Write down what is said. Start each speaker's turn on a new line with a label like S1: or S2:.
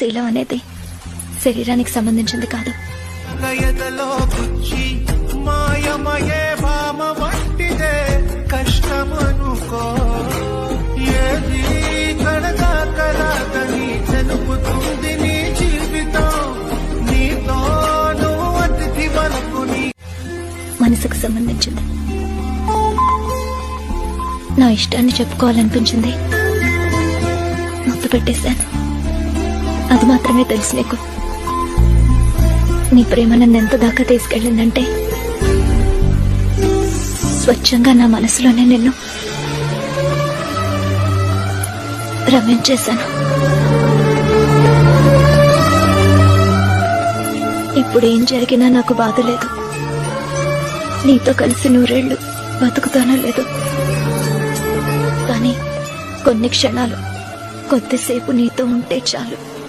S1: శీలం అనేది శరీరానికి సంబంధించింది కాదు. మనసుకు సంబంధించింది. నా ఇష్టాన్ని చెప్పుకోవాలనిపించింది. ముద్దు పెట్టేశాను. అది మాత్రమే తెలుసు నీకు. నీ ప్రేమ నన్ను ఎంత దాకా తీసుకెళ్ళిందంటే స్వచ్ఛంగా నా మనసులోనే నిన్ను రమించేశాను ఇప్పుడు ఏం జరిగినా నాకు బాధ లేదు. నీతో కలిసి నూరేళ్ళు బతుకుతానో లేదు. కానీ కొన్ని క్షణాలు కొద్దిసేపు నీతో ఉంటే చాలు.